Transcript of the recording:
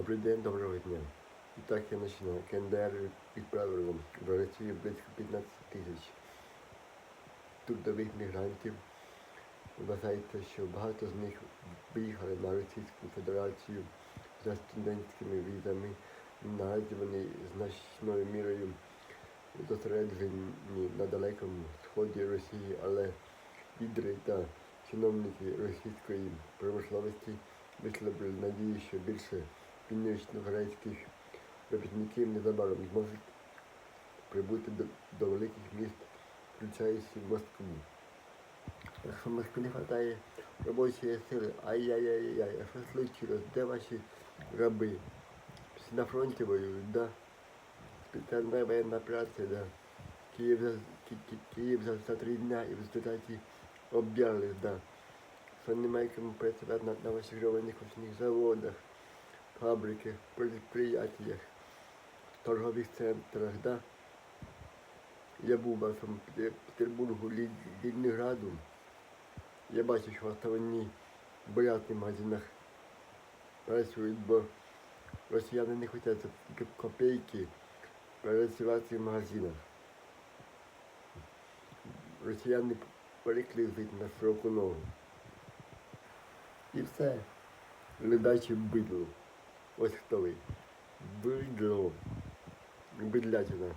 Добрий день, доброго дня. І так я починаю. КНДР відправили вам до Росії близько 15 тисяч трудових мігрантів. Вважається, що багато з них виїхали на Російську Федерацію за студентськими візами. Наразі вони значною мірою зосереджені на далекому сході Росії, але лідери та чиновники російської промисловості висловили надію, що більше північно-корейських робітників незабаром зможуть прибути до, до великих міст, включаючи Москву. Якщо в Москві не вистачає робочої сили, ай-яй-яй-яй, а що случилось? Де ваші раби? Всі на фронті воюють, да? Спеціальна воєнна операція, да? Київ за, Ки- Ки- Київ за, за три дня і в результаті об'явили, да. Що немає кому працювати на, на ваших офісних заводах, фабриках, предприятиях, торгових центрах, да? Я був в Петербургу, Лі- Я бачу, що основні бурятні магазинах працюють, бо росіяни не хочуть копійки працювати в магазинах. Росіяни переклизують на широку ногу. І все. Ледачі бидло. Ось хто ви. Бидло. Бидлятина.